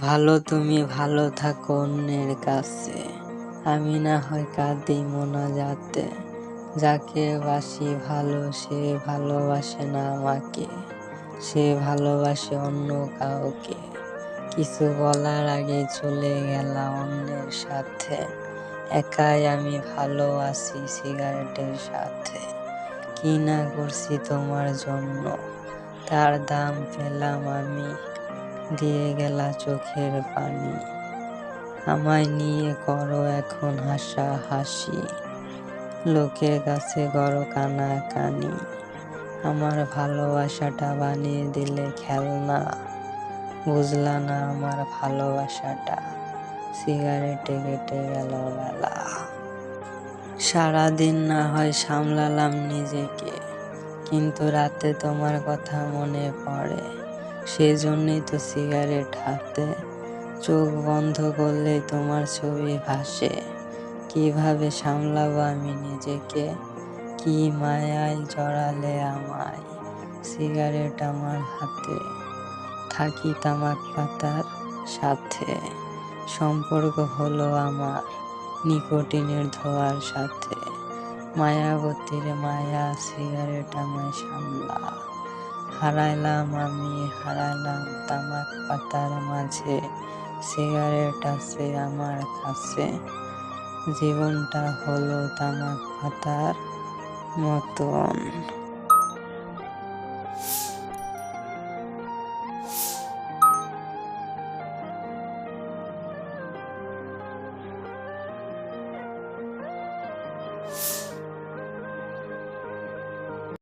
ভালো, তুমি ভালো থাকো অন্যের কাছে। আমি না হয় কাঁদি মোনাজাতে। যাকে বাসি ভালো, সে ভালোবাসে না আমাকে। সে ভালোবাসে অন্য কাউকে। কিছু বলার আগে চলে গেলাম অন্যের সাথে। একাই আমি ভালো আছি সিগারেটের সাথে। কি না করছি তোমার জন্য? তার দাম পেলাম আমি। দিয়ে গেলা চোখের পানি। আমায় নিয়ে করো এখন হাসা হাসি লোকের কাছে করো কানা কানি আমার ভালোবাসাটা বানিয়ে দিলে খেলনা। বুঝলা না আমার ভালোবাসাটা। সিগারেটে কেটে গেল বেলা। সারাদিন না হয় সামলালাম নিজেকে। কিন্তু রাতে তোমার কথা মনে পড়ে। সেজন্যই তো সিগারেট হাতে, চোখ বন্ধ করলেই তোমার ছবি ভাসে। কীভাবে সামলাবো আমি নিজেকে? কি মায়ায় জড়ালে আমায় সিগারেট আমার হাতে? থাকি তামাক পাতার সাথে, সম্পর্ক হলো আমার নিকোটিনের ধোয়ার সাথে। মায়াবতীর মায়া সিগারেট আমায় সামলা। হারাইলাম আমি, হারাইলাম তামাক পাতার মাঝে। সিগারেট আছে আমার কাছে। জীবনটা হলো তামাক পাতার মতন।